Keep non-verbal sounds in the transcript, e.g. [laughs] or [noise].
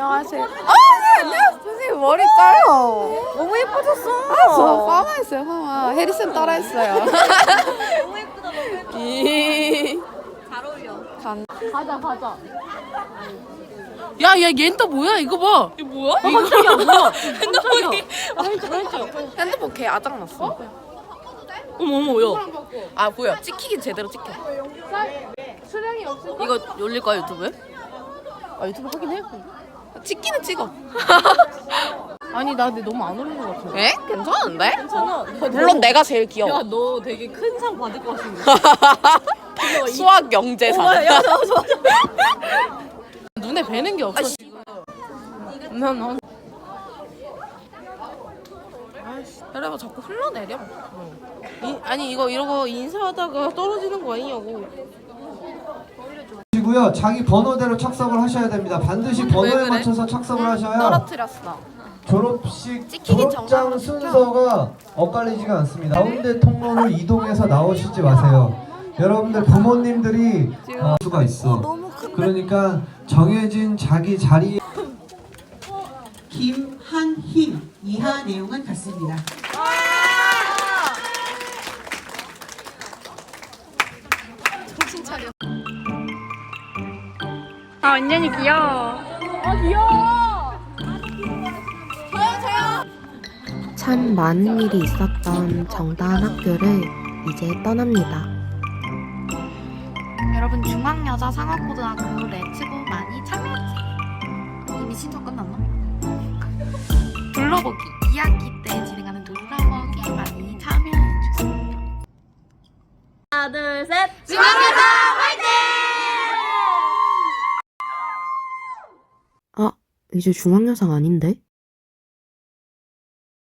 안녕하세요. 아, 네, 안녕하세요. 선생님 머리 짧아. 너무 예뻐졌어. 아, 저 파마 했어요, 파마. 해리슨 따라 했어요. [laughs] 너무 예쁘다, 너무 예쁘다. 이. 잘 어울려. 간. 가자 가자. 야, 야, 얜또 뭐야? 이거 봐. 이거 뭐야? 이거 뭐야? 핸드폰이. [laughs] 핸드폰 개 아작났어. 어머, 어머, 야. 아, 보여. 찍히긴 제대로 찍혀. 수량이 없을 이거 올릴 거야, 유튜브에? 아, 유튜브 하긴 해. 찍기는 찍어. [laughs] 아니, 나 근데 너무 안 어울리는 것 같아. 에? 괜찮은데? 괜찮아. 물론 내가 제일 귀여워. 야, 너 되게 큰 상 받을 것 같은데. [laughs] 수학 영재산. 어, 야, 나 좋아, 눈에 뵈는 게 없어. 난, 난. 아이씨, 여러분 자꾸 흘러내려. 이, 아니 이거 이러고 인사하다가 떨어지는 거 아니냐고. 시고요. 자기 번호대로 착석을 하셔야 됩니다. 반드시 번호에 그래? 맞춰서 착석을 하셔야 떨어뜨렸어. 졸업식 찍히긴 졸업장 순서가 엇갈리지가 않습니다. 가운데 통로를 이동해서 나오시지 마세요. 여러분들 부모님들이 어, 수가 있어. 그러니까 정해진 자기 자리 김한희 이하 내용은 같습니다. 아 완전히 귀여워. 참 많은 일이 있었던 정다한 학교를 이제 떠납니다. 여러분 중앙여자 상업고등학교 레츠고 많이 참여해주세요. 이미 신청 끝났나? 둘러보기 2학기 때 진행하는 둘러보기 많이 참여해주세요. 하나, 둘, 셋. 아, 이제 중앙여상 아닌데?